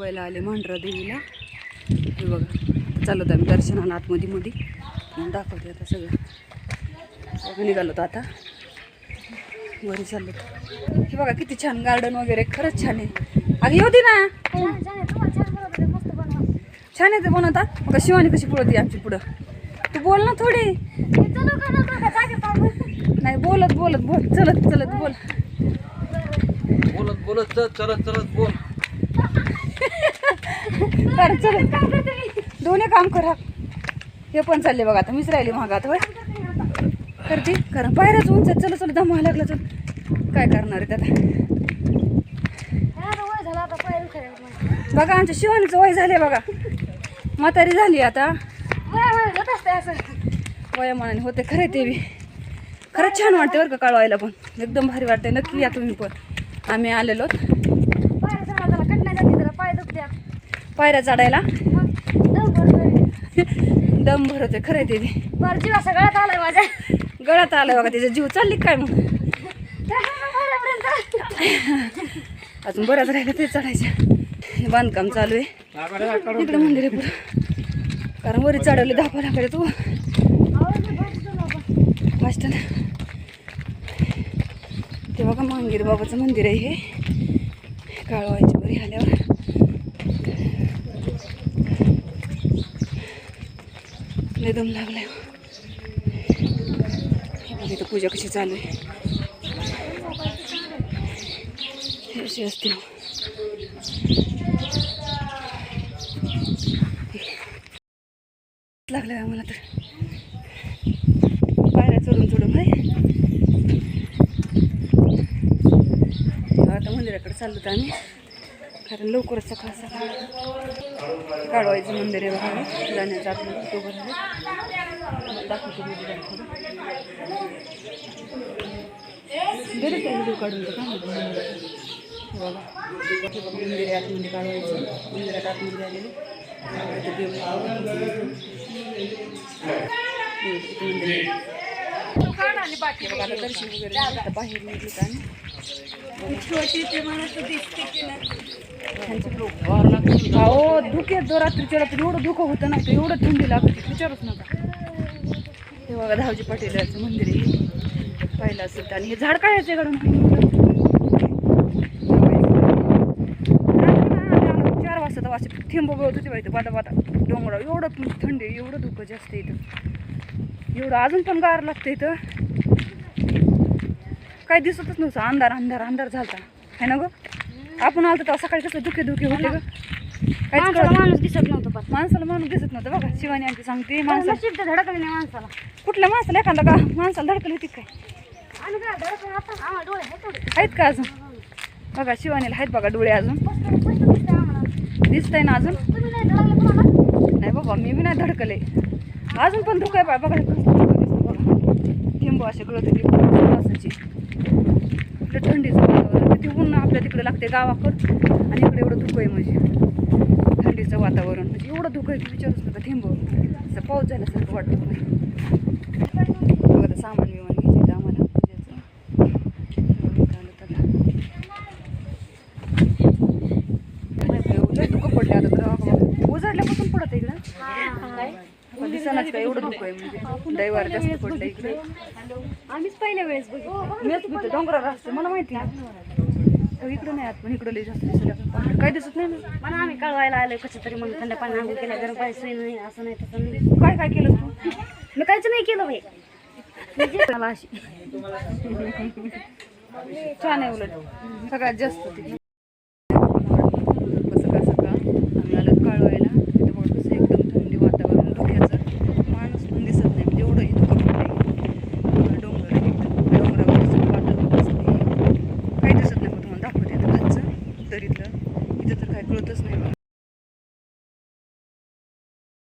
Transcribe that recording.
बघायला आले मांढरा देवीला. हे बघा चालत आम्ही दर्शनाला आतमध्ये मध्ये. म्हणून दाखवते आता सगळं. सगळं निघालो होतो आता. वरी चाललो हे बघा किती छान गार्डन वगैरे खरंच छान आहे. अगं येऊ दे ना. छान आहे ते बनवता मग शिवानी कशी पुढती आमची पुढं. तू बोल ना थोडी. नाही बोलत बोलत बोल. चलत चलत बोल. बोलत बोलत चलत चलत बोल. कर चल. दोन्ही काम करा हे. पण चालले बघा आता मीच राहिली महागात होय? करते? कारण पायऱ्याच उंच चल चल दमा लागला चल. काय करणार आहे त्याला बघा आमच्या शिवानीचं वय झाले बघा. म्हातारी झाली आता. वयामानाने होते खरे ते बी. खरंच छान वाटते बरं का काळवायला पण. एकदम भारी वाटते नक्की या तुम्ही पण. आम्ही आलेलो पायऱ्या चढायला? दम भरवते खरं ते बी. सगळ्यात आलाय माझ्या. गळ्यात आलं बघा त्याचा जीव चालली काय मग? अजून बऱ्याच राहिलं ते चढायचं बांधकाम चालू आहे. इकडे मंदिर आहे पुढं. कारण वरी चढवले दाखवा लागले तू. फास्ट ना. ते बघा मांगीर बाबाचं मंदिर आहे हे. काळवायच्या वरी आल्यावर. लय दम लागलाय हे इथं पूजा कशी चालू आहे? हे अशी असते? लागलं आम्हाला तर? पायऱ्या चढून चढून आहे आता मंदिराकडे चाललो तर आम्ही. कारण लवकरच सकाळ सकाळ काढवायचं मंदिर आहे बघा. जाण्याचं आपलं तो बरं दाखवतो मी थोडं काय व्हिडिओ काढून हे बघा. मंदिर आहे आतमध्ये काढवायचं मंदिरात आतमध्ये आलेलं देव आहे. मंदिर आहे. हे बघा आता दर्शन वगैरे झालं, आता बाहेर निघलो आम्ही त्यांचे लोक अहो धुके जो रात्रीच्या रात्री एवढं धुकं होतं ना ते एवढं थंडी लागते होती, विचारूच नका. हे बघा धावजी पाटील मंदिर आहे. पाहिलं असेल तर. आणि हे झाड काय आहे घडून चार वाजता वाजता थेंब गळत होते बाई बाता बादा डोंगरावर एवढं थंडी आहे, एवढं धुकं जास्त इथं. एवढं अजून पण गार लागतं इथं. काय दिसतच नव्हतं. अंधार अंधार अंधार झालता. है ना ग? आपण आलतो तेव्हा सकाळी कसं धुके धुके होते ग? कळत माणूस दिसत नव्हतं पण. माणसाला माणूस दिसत नव्हतं बघा. शिवानी आणखी सांगते माणसाला तर धडकले नाही माणसाला. कुठल्या माणसाला एखादा का? माणसाला धडकली होती काय? काय आहेत का अजून? बघा शिवानीला आहेत बघा डोळे अजून. आम्हाला. दिसतंय ना अजून? तुम्ही नाही बाबा मी बी नाही धडकले. अजून पण आहे बा बघा दिसतं बघा. थेंब असे गळत होते पावसाची इकडे थंडीचं वातावरण ते तिकडे लागते गावाकड आणि इकडे एवढं धुकं आहे म्हणजे. थंडीचं वातावरण. म्हणजे एवढं धुकं आहे की विचारूच नका थेंब असं पाऊस झाल्यासारखं वाटत बघा सामान बिमान घ्यायचं आम्हाला. आता. लय धुकं पडले आता तर उजाडल्यापासून पडत इकडं. काय एवढं धुकं आहे म्हणजे. दैवार जास्त पडलं इकडे. आम्हीच पहिल्या वेळेस बघितलं. मीच भीते डोंगरावर असते मला माहिती आहे इकडे नाही आत पण इकडे लई जास्त दिसलं काय दिसत नाही ना. म्हणून आम्ही कळवायला आलोय कसं तरी म्हणून थंड पाणी आंघोळ केल्या गरम पाणी सोय नाही असं नाही तसं नाही. काय काय केलं तू? मी काहीच नाही केलं बाई. मला अशी. छान आहे उलट. सगळ्यात जास्त ती.